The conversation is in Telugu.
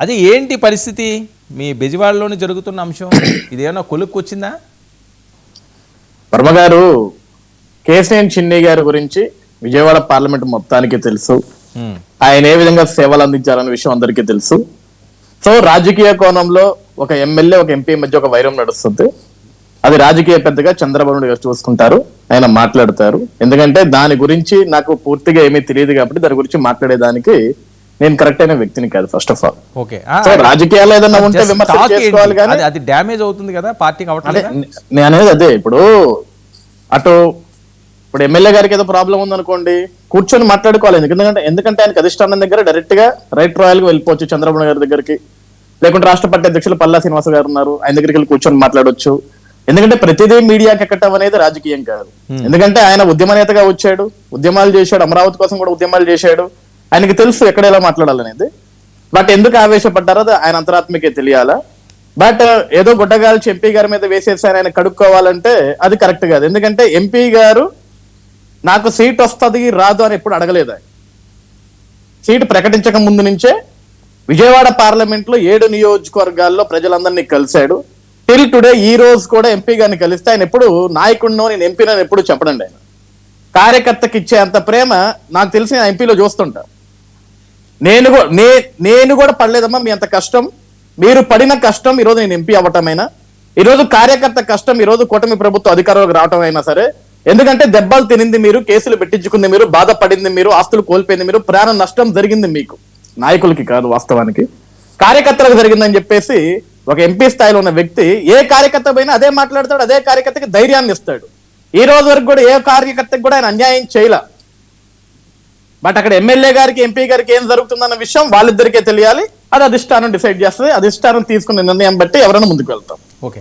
అది ఏంటి పరిస్థితి? మీ బెజవాడలోనే జరుగుతున్న అంశం? ఇదేమన్నా కొలుక్కు వచ్చిందా? వర్మ గారు కేసీఎన్ చిన్ని గారి గురించి విజయవాడ పార్లమెంట్ మొత్తానికి తెలుసు. ఆయన ఏ విధంగా సేవలు అందించారనే విషయం అందరికీ తెలుసు. సో రాజకీయ కోణంలో ఒక ఎమ్మెల్యే ఒక ఎంపీ మధ్య ఒక వైరం నడుస్తుంది. అది రాజకీయ పెద్దగా చంద్రబాబు నాయుడు గారు చూసుకుంటారు. ఆయన మాట్లాడతారు. ఎందుకంటే దాని గురించి నాకు పూర్తిగా ఏమీ తెలియదు కాబట్టి దాని గురించి మాట్లాడేదానికి నేను కరెక్ట్ అయిన వ్యక్తిని కాదు ఫస్ట్ ఆఫ్ ఆల్ ఓకే. రాజకీయాలు ఏదైనా ఉంటే చేసుకోవాలి? కానీ అది- డ్యామేజ్ అవుతుంది కదా పార్టీకి అవట్లేదు? నేను అనేది అదే. ఇప్పుడు అటు ఇప్పుడు ఎమ్మెల్యే గారికి ఏదో ప్రాబ్లం ఉందనుకోండి కూర్చొని మాట్లాడుకోవాలి. ఎందుకంటే ఎందుకంటే ఆయనకి అధిష్టానం దగ్గర డైరెక్ట్గా రైట్ రాయల్గా వెళ్ళిపోవచ్చు చంద్రబాబు గారి దగ్గరికి. లేకుంటే రాష్ట్ర పార్టీ అధ్యక్షులు పల్లా శ్రీనివాస గారు ఉన్నారు ఆయన దగ్గరికి వెళ్ళి కూర్చొని మాట్లాడొచ్చు. ఎందుకంటే ప్రతిదీ మీడియాకి ఎక్కటం అనేది రాజకీయం కాదు. ఎందుకంటే ఆయన ఉద్యమ నేతగా వచ్చాడు ఉద్యమాలు చేశాడు అమరావతి కోసం కూడా ఉద్యమాలు చేశాడు. ఆయనకి తెలుసు ఎక్కడ ఎలా మాట్లాడాలనేది బట్ ఎందుకు ఆవేశపడ్డారో అది ఆయన అంతరాత్మకే తెలియాలా. బట్ ఏదో గుడ్డగాల్చి ఎంపీ గారి మీద వేసేసారి ఆయన కడుక్కోవాలంటే అది కరెక్ట్ కాదు. ఎందుకంటే ఎంపీ గారు నాకు సీట్ వస్తుంది రాదు అని ఎప్పుడు అడగలేదు ఆయన. సీటు ప్రకటించక ముందు నుంచే విజయవాడ పార్లమెంట్లో ఏడు నియోజకవర్గాల్లో ప్రజలందరినీ కలిశాడు. టిల్ టుడే ఈ రోజు కూడా ఎంపీ గారిని కలిస్తే ఆయన ఎప్పుడు నాయకుడినో నేను ఎంపీనని ఎప్పుడు చెప్పడండి ఆయన. కార్యకర్తకి ఇచ్చే అంత ప్రేమ నాకు తెలిసి నేను ఎంపీలో చూస్తుంటా. నేను కూడా నే- నేను కూడా పడలేదమ్మా మీ అంత కష్టం. మీరు పడిన కష్టం ఈరోజు నేను ఎంపీ అవ్వటమైనా ఈరోజు కార్యకర్త కష్టం ఈరోజు కూటమి ప్రభుత్వం అధికారంలోకి రావటం అయినా సరే ఎందుకంటే దెబ్బలు తినింది మీరు కేసులు పెట్టించుకుంది మీరు బాధపడింది మీరు ఆస్తులు కోల్పోయింది మీరు ప్రాణ నష్టం జరిగింది మీకు. నాయకులకి కాదు వాస్తవానికి. కార్యకర్తలకు జరిగిందని చెప్పేసి ఒక ఎంపీ స్థాయిలో ఉన్న వ్యక్తి ఏ కార్యకర్త పోయినా అదే మాట్లాడతాడు అదే కార్యకర్తకి ధైర్యాన్ని ఇస్తాడు. ఈ రోజు వరకు కూడా ఏ కార్యకర్తకి కూడా ఆయన అన్యాయం చేయలే. బట్ అక్కడ ఎమ్మెల్యే గారికి ఎంపీ గారికి ఏం జరుగుతుందన్న విషయం వాళ్ళిద్దరికే తెలియాలి. అది అధిష్టానం డిసైడ్ చేస్తుంది. అధిష్టానం తీసుకునే నిర్ణయం బట్టి ఎవరైనా ముందుకు వెళ్తాం. ఓకే.